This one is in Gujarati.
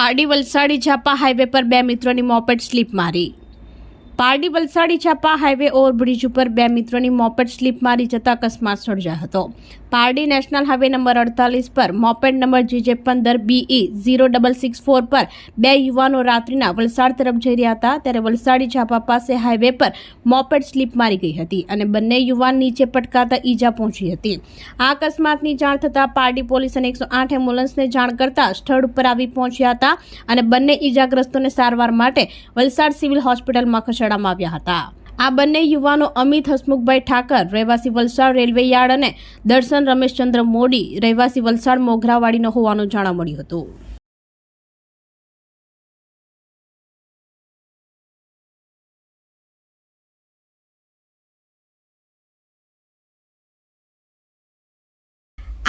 પારડી વલસાડી જાપા હાઈવે પર બે મિત્રોની મોપેડ સ્લીપ મારી. પારડી વલસાડી છાપા હાઈવે ઓવરબ્રિજ ઉપર બે મિત્રોની મોપેડ સ્લીપ મારી જતા અકસ્માત સર્જાયો હતો. પારડી નેશનલ હાઈવે નંબર અડતાલીસ પર મોપેડ નંબર જીજે પંદર BE zero double six four પર બે યુવાનો રાત્રિના વલસાડ તરફ જઈ રહ્યા હતા ત્યારે વલસાડી છાપા પાસે હાઈવે પર મોપેડ સ્લીપ મારી ગઈ હતી અને બંને યુવાન નીચે પટકાતા ઈજા પહોંચી હતી. આ અકસ્માતની જાણ થતાં પારડી પોલીસ અને એકસો આઠ એમ્બ્યુલન્સને જાણ કરતા સ્થળ ઉપર આવી પહોંચ્યા હતા અને બંને ઈજાગ્રસ્તોને સારવાર માટે વલસાડ સિવિલ હોસ્પિટલમાં ખસેડવામાં આવ્યા હતા. આ બંને યુવાનો અમિત હસમુખભાઈ ઠાકર, રહેવાસી વલસાડ રેલવે યાર્ડ અને દર્શન રમેશચંદ્ર મોડી, રહેવાસી વલસાડ મોગરાવાડીનો હોવાનું જાણવા મળ્યું હતું.